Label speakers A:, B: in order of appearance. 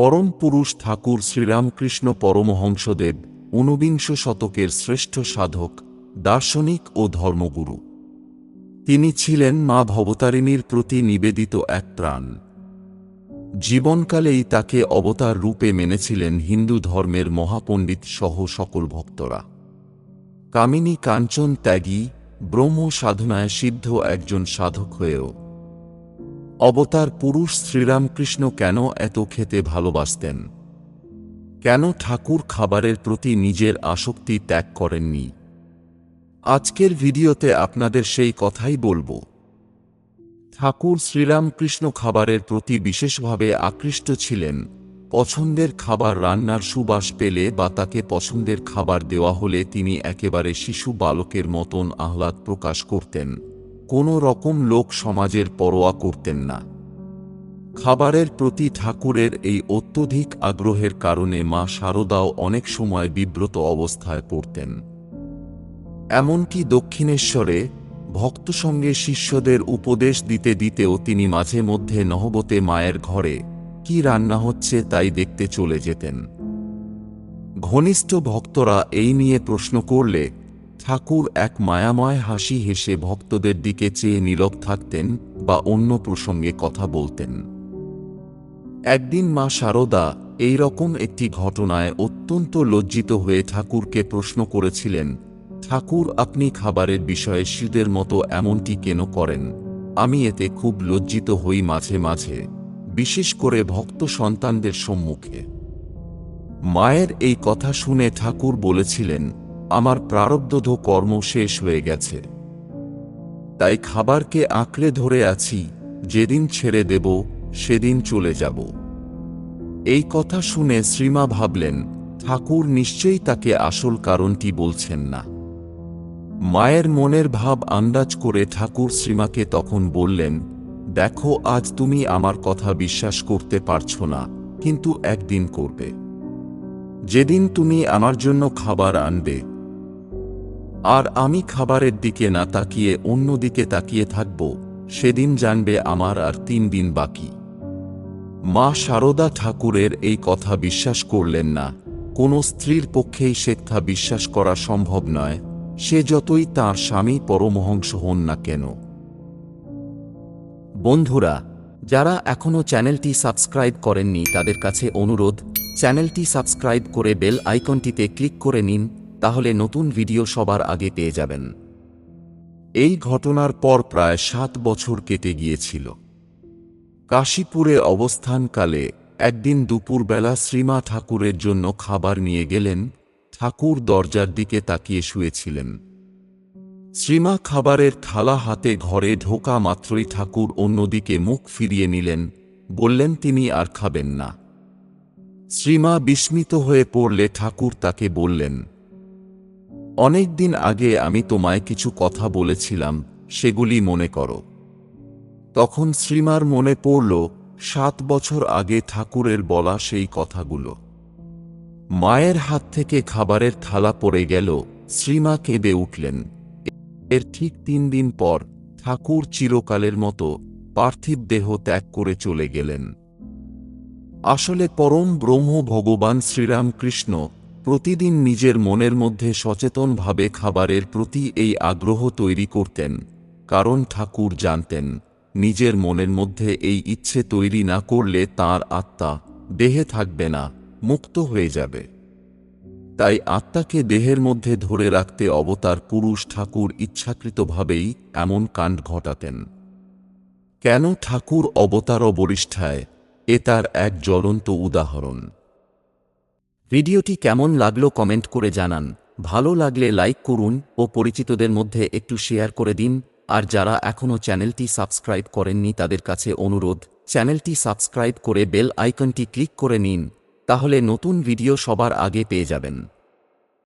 A: পরম পুরুষ ঠাকুর শ্রীরামকৃষ্ণ পরমহংসদেব, ঊনবিংশ শতকের শ্রেষ্ঠ সাধক, দার্শনিক ও ধর্মগুরু। তিনি ছিলেন মা ভবতারিণীর প্রতি নিবেদিত এক প্রাণ। জীবনকালেই তাকে অবতার রূপে মেনেছিলেন হিন্দু ধর্মের মহাপণ্ডিত সহ সকল ভক্তরা। কামিনী কাঞ্চন ত্যাগী, ব্রহ্ম সাধনায় সিদ্ধ একজন সাধক হয়েও অবতার পুরুষ শ্রীরামকৃষ্ণ কেন এত খেতে ভালোবাসতেন? কেন ঠাকুর খাবারের প্রতি নিজের আসক্তি ত্যাগ করেননি? আজকের ভিডিওতে আপনাদের সেই কথাই বলব। ঠাকুর শ্রীরামকৃষ্ণ খাবারের প্রতি বিশেষভাবে আকৃষ্ট ছিলেন। পছন্দের খাবার রান্নার সুবাস পেলে বা তাকে পছন্দের খাবার দেওয়া হলে তিনি একেবারে শিশু বালকের মতন আহ্লাদ প্রকাশ করতেন। কোনো রকম লোক সমাজের পরোয়া করতেন না। খাবারের প্রতি ঠাকুরের এই অত্যধিক আগ্রহের কারণে মা শারদাও অনেক সময় বিব্রত অবস্থায় পড়তেন। এমনকি দক্ষিণেশ্বরে ভক্ত সঙ্গে শিষ্যদের উপদেশ দিতে দিতেও তিনি মাঝে মধ্যে নহবতে মায়ের ঘরে কি রান্না হচ্ছে তাই দেখতে চলে যেতেন। ঘনিষ্ঠ ভক্তরা এই নিয়ে প্রশ্ন করলে ঠাকুর এক মায়াময় হাসি হেসে ভক্তদের দিকে চেয়ে নীরব থাকতেন বা অন্য প্রসঙ্গে কথা বলতেন। একদিন মা শারদা এই রকম একটি ঘটনায় অত্যন্ত লজ্জিত হয়ে ঠাকুরকে প্রশ্ন করেছিলেন, ঠাকুর, আপনি খাবারের বিষয়ে শিদের মতো এমনটি কেন করেন? আমি এতে খুব লজ্জিত হই মাঝে মাঝে, বিশেষ করে ভক্ত সন্তানদের সম্মুখে। মায়ের এই কথা শুনে ঠাকুর বলেছিলেন আমার প্রারব্ধ কর্ম শেষ হয়ে গেছে। তাই খাবারকে আঁকড়ে ধরে আছি, যেদিন ছেড়ে দেব, সেদিন চলে যাব। এই কথা শুনে শ্রীমা ভাবলেন, ঠাকুর নিশ্চয়ই তাকে আসল কারণটি বলছেন না। মায়ের মনের ভাব আন্দাজ করে ঠাকুর শ্রীমাকে তখন বললেন, দেখো, আজ তুমি আমার কথা বিশ্বাস করতে পারছ না, কিন্তু একদিন করবে। যেদিন তুমি আমার জন্য খাবার আনবে আর আমি খাবারের দিকে না তাকিয়ে অন্য দিকে তাকিয়ে থাকব, সেদিন জানবে আমার আর তিন দিন বাকি। মা শারদা ঠাকুরের এই কথা বিশ্বাস করলেন না। কোনো স্ত্রীর পক্ষেই সেথা বিশ্বাস করা সম্ভব নয়, সে যতই তার স্বামী পরমহংস হন না কেন।
B: বন্ধুরা, যারা এখনও চ্যানেলটি সাবস্ক্রাইব করেননি তাদের কাছে অনুরোধ, চ্যানেলটি সাবস্ক্রাইব করে বেল আইকনটিতে ক্লিক করে নিন তাহলে নতুন ভিডিও সবার আগে পেয়ে যাবেন।
A: এই ঘটনার পর প্রায় সাত বছর কেটে গিয়েছিল। কাশীপুরে অবস্থানকালে একদিন দুপুরবেলা শ্রীমা ঠাকুরের জন্য খাবার নিয়ে গেলেন, ঠাকুর দরজার দিকে তাকিয়ে শুয়েছিলেন। শ্রীমা খাবারের থালা হাতে ঘরে ঢোকা মাত্রই ঠাকুর অন্যদিকে মুখ ফিরিয়ে নিলেন, বললেন, তিনি আর খাবেন না। শ্রীমা বিস্মিত হয়ে পড়লে ঠাকুর তাকে বললেন অনেক দিন আগে আমি তোমায় কিছু কথা বলেছিলাম, সেগুলি মনে করো। তখন শ্রীমার মনে পড়ল, সাত বছর আগে ঠাকুরের বলা সেই কথাগুলো। মায়ের হাত থেকে খাবারের থালা পড়ে গেল, শ্রীমা কেঁদে উঠলেন। এর ঠিক তিন দিন পর ঠাকুর চিরকালের মতো পার্থিব দেহ ত্যাগ করে চলে গেলেন। আসলে পরম ব্রহ্ম ভগবান শ্রীরামকৃষ্ণ প্রতিদিন নিজের মনের মধ্যে সচেতনভাবে খাবারের প্রতি এই আগ্রহ তৈরি করতেন। কারণ ঠাকুর জানতেন, নিজের মনের মধ্যে এই ইচ্ছে তৈরি না করলে তার আত্মা দেহে থাকবে না, মুক্ত হয়ে যাবে। তাই আত্মাকে দেহের মধ্যে ধরে রাখতে অবতার পুরুষ ঠাকুর ইচ্ছাকৃতভাবেই এমন কাণ্ড ঘটাতেন। কেন ঠাকুর অবতার বরিষ্ঠায় এ তার এক জ্বলন্ত উদাহরণ।
B: ভিডিওটি কেমন লাগল কমেন্ট করে জানান। ভালো লাগলে লাইক করুন ও পরিচিতদের মধ্যে একটু শেয়ার করে দিন। আর যারা এখনও চ্যানেলটি সাবস্ক্রাইব করেননি তাদের কাছে অনুরোধ, চ্যানেলটি সাবস্ক্রাইব করে বেল আইকনটি ক্লিক করে নিন। তাহলে নতুন ভিডিও সবার আগে পেয়ে যাবেন।